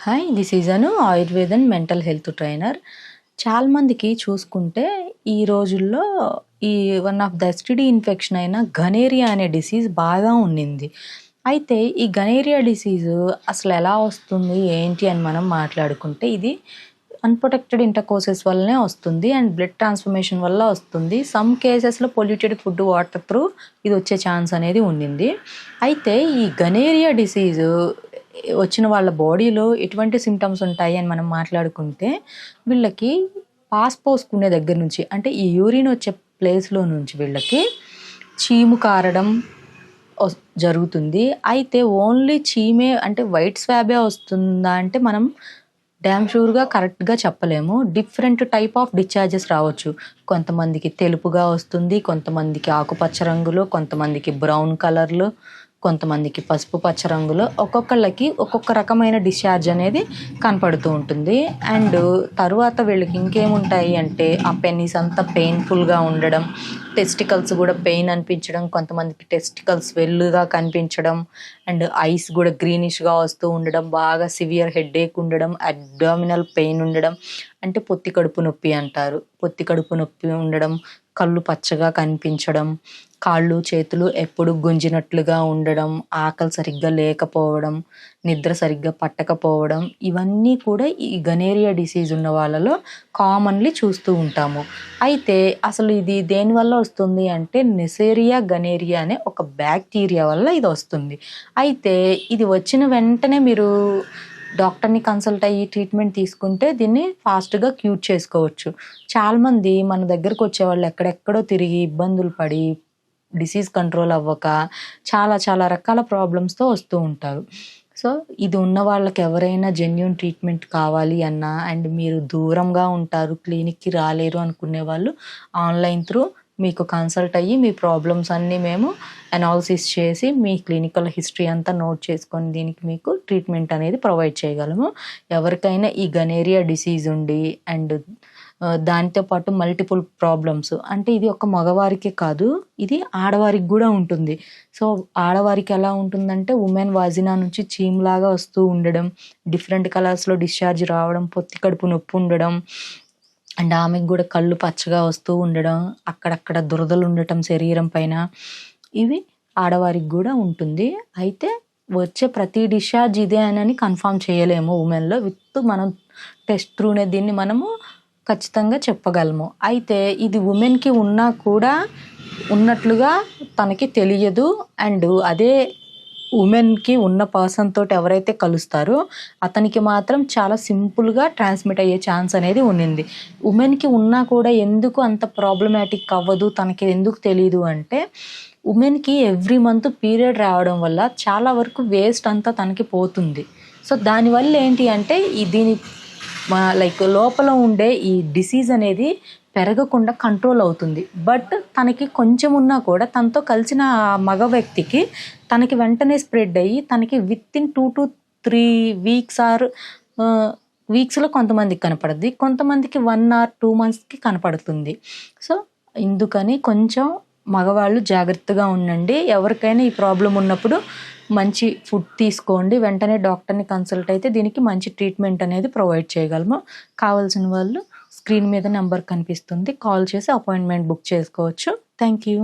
Hi this is Anu and mental health trainer చాలా మందికి చూసుకుంటే ఈ రోజుల్లో ఈ one of the STD infection అయిన గనేరియా అనే డిసీజ్ బాగా ఉండింది అయితే ఈ గనేరియా డిసీజ్ అసలు ఎలా వస్తుంది ఏంటి అని మనం మాట్లాడుకుంటే ఇది అన్ప్రొటెక్టెడ్ ఇంటర్కోర్సెస్ వల్లనే వస్తుంది అండ్ బ్లడ్ ట్రాన్స్ఫర్మేషన్ వల్ల వస్తుంది. సమ్ కేసెస్లో పొల్యూటెడ్ ఫుడ్ వాటర్ త్రూ ఇది వచ్చే ఛాన్స్ అనేది ఉండింది అయితే ఈ గనేరియా డిసీజు వచ్చిన వాళ్ళ బాడీలో ఎటువంటి సిమ్టమ్స్ ఉంటాయి అని మనం మాట్లాడుకుంటే వీళ్ళకి పాస్ పోసుకునే దగ్గర నుంచి అంటే ఈ యూరిన్ వచ్చే ప్లేస్లో నుంచి వీళ్ళకి చీము కారడం వస్- జరుగుతుంది. అయితే ఓన్లీ చీమే అంటే వైట్ స్వాబే వస్తుందా అంటే మనం డ్యామ్ షూర్గా కరెక్ట్గా చెప్పలేము. డిఫరెంట్ టైప్ ఆఫ్ డిశ్చార్జెస్ రావచ్చు. కొంతమందికి తెలుపుగా వస్తుంది కొంతమందికి ఆకుపచ్చ రంగులో కొంతమందికి బ్రౌన్ కలర్లో కొంతమందికి పసుపు పచ్చ రంగులో ఒక్కొక్కళ్ళకి ఒక్కొక్క రకమైన డిశ్చార్జ్ అనేది కనపడుతూ ఉంటుంది. అండ్ తరువాత వీళ్ళకి ఇంకేముంటాయి అంటే ఆ పెన్నీస్ అంతా పెయిన్ఫుల్గా ఉండడం టెస్టికల్స్ కూడా పెయిన్ అనిపించడం కొంతమందికి టెస్టికల్స్ వెల్లుగా కనిపించడం అండ్ ఐస్ కూడా గ్రీనిష్గా వస్తూ ఉండడం బాగా సివియర్ హెడేక్ ఉండడం అబ్డామినల్ పెయిన్ ఉండడం అంటే పొత్తి కడుపు నొప్పి అంటారు. పొత్తి కడుపు నొప్పి ఉండడం కళ్ళు పచ్చగా కనిపించడం కాళ్ళు చేతులు ఎప్పుడు గుంజినట్లుగా ఉండడం ఆకలి సరిగ్గా లేకపోవడం నిద్ర సరిగ్గా పట్టకపోవడం ఇవన్నీ కూడా ఈ గనేరియా డిసీజ్ ఉన్న వాళ్ళలో కామన్లీ చూస్తూ ఉంటాము. అయితే అసలు ఇది దేనివల్ల వస్తుంది అంటే నెసేరియా గనేరియా అనే ఒక బ్యాక్టీరియా వల్ల ఇది వస్తుంది. అయితే ఇది వచ్చిన వెంటనే మీరు డాక్టర్ని కన్సల్ట్ అయ్యి ట్రీట్మెంట్ తీసుకుంటే దీన్ని ఫాస్ట్గా క్యూర్ చేసుకోవచ్చు. చాలామంది మన దగ్గరకు వచ్చేవాళ్ళు ఎక్కడెక్కడో తిరిగి ఇబ్బందులు పడి డిసీజ్ కంట్రోల్ అవ్వక చాలా చాలా రకాల ప్రాబ్లమ్స్తో వస్తూ ఉంటారు. సో ఇది ఉన్న వాళ్ళకి ఎవరైనా జెన్యున్ ట్రీట్మెంట్ కావాలి అన్నా అండ్ మీరు దూరంగా ఉంటారు క్లినిక్కి రాలేరు అనుకునే వాళ్ళు ఆన్లైన్ త్రూ మీకు కన్సల్ట్ అయ్యి మీ ప్రాబ్లమ్స్ అన్నీ మేము అనాలిసిస్ చేసి మీ క్లినికల్ హిస్టరీ అంతా నోట్ చేసుకొని దీనికి మీకు ట్రీట్మెంట్ అనేది ప్రొవైడ్ చేయగలము. ఎవరికైనా ఈ గనేరియా డిసీజ్ ఉండి అండ్ uh, దానితో పాటు మల్టిపుల్ ప్రాబ్లమ్స్ అంటే ఇది ఒక మగవారికే కాదు ఇది ఆడవారికి కూడా ఉంటుంది. సో ఆడవారికి ఎలా ఉంటుందంటే ఉమెన్ వాజినా నుంచి చీమ్లాగా వస్తూ ఉండడం డిఫరెంట్ కలర్స్లో డిశ్చార్జ్ రావడం పొత్తి కడుపు నొప్పి ఉండడం అండ్ ఆమెకు కూడా కళ్ళు పచ్చగా వస్తూ ఉండడం అక్కడక్కడ దురదలు ఉండటం శరీరం పైన ఇవి ఆడవారికి కూడా ఉంటుంది. అయితే వచ్చే ప్రతి డిశ్చార్జ్ ఇదే అని కన్ఫామ్ చేయలేము ఉమెన్లో. విత్ మనం టెస్ట్ త్రూనే దీన్ని మనము ఖచ్చితంగా చెప్పగలము. అయితే ఇది ఉమెన్కి ఉన్నా కూడా ఉన్నట్లుగా తనకి తెలియదు. అండ్ అదే ఉమెన్కి ఉన్న పర్సన్ తోటి ఎవరైతే కలుస్తారో అతనికి మాత్రం చాలా సింపుల్గా ట్రాన్స్మిట్ అయ్యే ఛాన్స్ అనేది ఉండింది ఉమెన్కి ఉన్నా కూడా ఎందుకు అంత ప్రాబ్లమాటిక్ అవ్వదు తనకి ఎందుకు తెలియదు అంటే ఉమెన్కి ఎవ్రీ మంత్ పీరియడ్ రావడం వల్ల చాలా వరకు వేస్ట్ అంతా తనకి పోతుంది. సో దానివల్ల ఏంటి అంటే ఈ దీని లైక్ లోపల ఉండే ఈ డిసీజ్ అనేది పెరగకుండా కంట్రోల్ అవుతుంది. బట్ తనకి కొంచెం ఉన్నా కూడా తనతో కలిసిన మగ వ్యక్తికి తనకి వెంటనే స్ప్రెడ్ అయ్యి తనకి within two to three weeks or వీక్స్లో కొంతమందికి కనపడుద్ది. కొంతమందికి వన్ ఆర్ టూ మంత్స్కి కనపడుతుంది. సో ఇందుకని కొంచెం మగవాళ్ళు జాగ్రత్తగా ఉండండి. ఎవరికైనా ఈ ప్రాబ్లం ఉన్నప్పుడు మంచి ఫుడ్ తీసుకోండి. వెంటనే డాక్టర్ని కన్సల్ట్ అయితే దీనికి మంచి ట్రీట్మెంట్ అనేది ప్రొవైడ్ చేయగలము. కావాల్సిన వాళ్ళు స్క్రీన్ మీద నెంబర్ కనిపిస్తుంది. కాల్ చేసి అపాయింట్మెంట్ బుక్ చేసుకోవచ్చు. Thank you